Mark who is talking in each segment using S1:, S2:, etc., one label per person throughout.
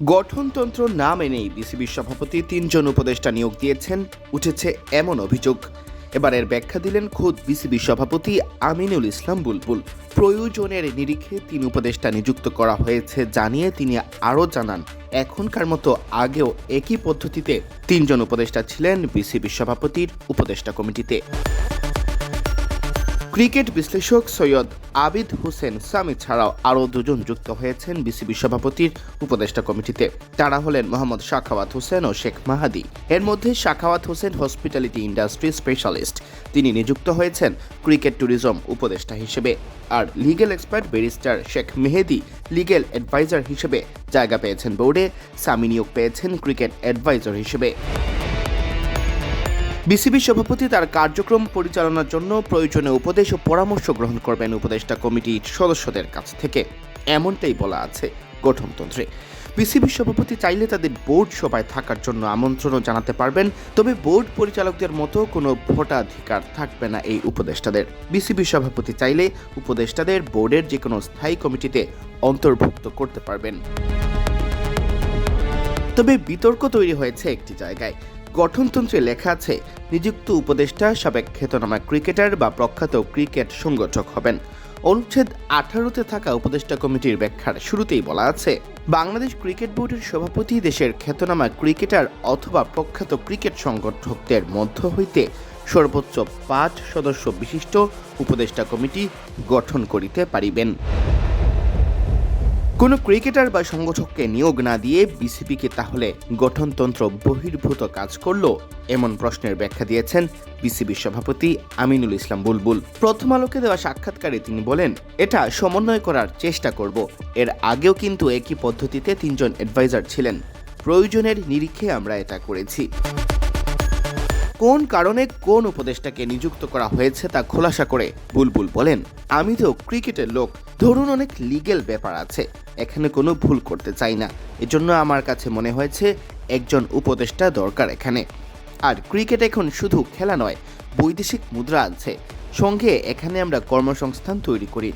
S1: গঠনতন্ত্র না মেনেই বিসিবির সভাপতি তিনজন উপদেষ্টা নিয়োগ দিয়েছেন, উঠেছে এমন অভিযোগ। এবারের ব্যাখ্যা দিলেন খোদ বিসিবি সভাপতি আমিনুল ইসলাম বুলবুল। প্রয়োজনের নিরিখে তিন উপদেষ্টা নিযুক্ত করা হয়েছে জানিয়ে তিনি আরও জানান, এখনকার মতো আগেও একই পদ্ধতিতে তিনজন উপদেষ্টা ছিলেন বিসিবি সভাপতির উপদেষ্টা কমিটিতে। ক্রিকেট বিশ্লেষক সৈয়দ আবিদ হোসেন সামি ছাড়াও আরও দুজন যুক্ত হয়েছেন বিসিবি সভাপতির উপদেষ্টা কমিটিতে। তারা হলেন মোহাম্মদ শাখাওয়াত হোসেন ও শেখ মাহাদি। এর মধ্যে Shakhawat Hossain hospitality industry specialist. তিনি নিযুক্ত হয়েছেন ক্রিকেট ট্যুরিজম উপদেষ্টা হিসেবে। আর legal expert barrister Sheikh Mehedi legal adviser হিসেবে জায়গা পেয়েছেন বোর্ডে। সামি নিয়োগ পেয়েছেন ক্রিকেট অ্যাডভাইজার হিসেবে। বিসিবি সভাপতি তার কার্যক্রম পরিচালনার জন্য প্রয়োজনীয় উপদেশ ও পরামর্শ গ্রহণ করবেন উপদেষ্টা কমিটির সদস্যদের কাছ থেকে। এমনটাই বলা আছে গঠনতন্ত্রে। বিসিবি সভাপতি চাইলে তাদের বোর্ড সভায় থাকার জন্য আমন্ত্রণও জানাতে পারবেন, তবে বোর্ড পরিচালকদের মতো কোনো ভোটাধিকার থাকবে না এই উপদেষ্টাদের। বিসিবি সভাপতি চাইলে উপদেষ্টাদের বোর্ডের যে কোনো স্থায়ী কমিটিতে অন্তর্ভুক্ত করতে পারবেন। তবে বিতর্ক তৈরি হয়েছে একটি জায়গায়। গঠনতন্ত্রে লেখা আছে, নিযুক্ত উপদেষ্টা সাবেক খ্যাতনামা ক্রিকেটার বা প্রখ্যাত ক্রিকেট সংগঠক হবেন। অনুচ্ছেদ আঠারোতে থাকা উপদেষ্টা কমিটির ব্যাখ্যার শুরুতেই বলা আছে, বাংলাদেশ ক্রিকেট বোর্ডের সভাপতি দেশের খ্যাতনামা ক্রিকেটার অথবা প্রখ্যাত ক্রিকেট সংগঠকদের মধ্য হইতে সর্বোচ্চ পাঁচ সদস্য বিশিষ্ট উপদেষ্টা কমিটি গঠন করিতে পারিবেন। কোনো ক্রিকেটার বা সংগঠককে নিয়োগ না দিয়ে বিসিবিকে তাহলে গঠনতন্ত্র বহির্ভূত কাজ করল? এমন প্রশ্নের ব্যাখ্যা দিয়েছেন বিসিবির সভাপতি আমিনুল ইসলাম বুলবুল। প্রথম আলোকে দেওয়া সাক্ষাৎকারে তিনি বলেন, এটা সমন্বয় করার চেষ্টা করব। এর আগেও কিন্তু একই পদ্ধতিতে তিনজন অ্যাডভাইজার ছিলেন। প্রয়োজনের নিরিখে আমরা এটা করেছি। কোন কারণে কোন উপদেষ্টাকে নিযুক্ত করা হয়েছে তা খোলাসা করে বুলবুল বলেন, আমি তো ক্রিকেটের লোক। ধরুন অনেক লিগেল ব্যাপার আছে। এখানে কোনো ভুল করতে চাই না। এজন্য আমার কাছে মনে হয়েছে একজন উপদেষ্টা দরকার এখানে। আর ক্রিকেট এখন শুধু খেলা নয়, বৈদেশিক মুদ্রা আছে সঙ্গে এখানে আমরা কর্মসংস্থান তৈরি করি।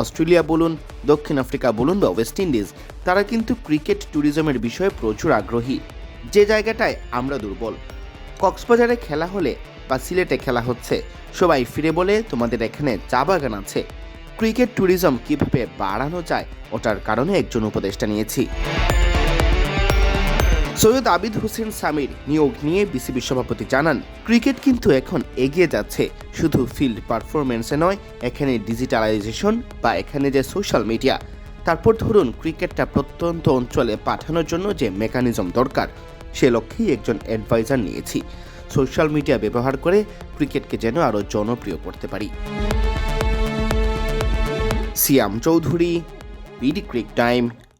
S1: অস্ট্রেলিয়া বলুন, দক্ষিণ আফ্রিকা বলুন বা ওয়েস্ট ইন্ডিজ, তারা কিন্তু ক্রিকেট ট্যুরিজমের বিষয়ে প্রচুর আগ্রহী। যে জায়গাটায় আমরা দুর্বল কক্সবাজারে খেলা হলে বা সিলেটে খেলা হচ্ছে। সবাই ফিরে বলে তোমাদের এখানে চা বাগান আছে। ক্রিকেট ট্যুরিজম কীভাবে বাড়ানো যায় ওটার কারণে একজন উপদেষ্টা নিয়েছি। সৈয়দ আবিদ হোসেন সামির নিয়োগ নিয়ে বিসিবি সভাপতি জানান, ক্রিকেট কিন্তু এখন এগিয়ে যাচ্ছে। শুধু ফিল্ড পারফরমেন্সে নয়, এখানে ডিজিটালাইজেশন বা এখানে যে সোশ্যাল মিডিয়া, তারপর ধরুন ক্রিকেটটা প্রত্যন্ত অঞ্চলে পাঠানোর জন্য যে মেকানিজম দরকার সে লক্ষ্যেই একজন অ্যাডভাইজার নিয়েছি। সোশ্যাল মিডিয়া ব্যবহার করে ক্রিকেটকে যেন আরও জনপ্রিয় করতে পারি। Siam Chowdhury BD cric time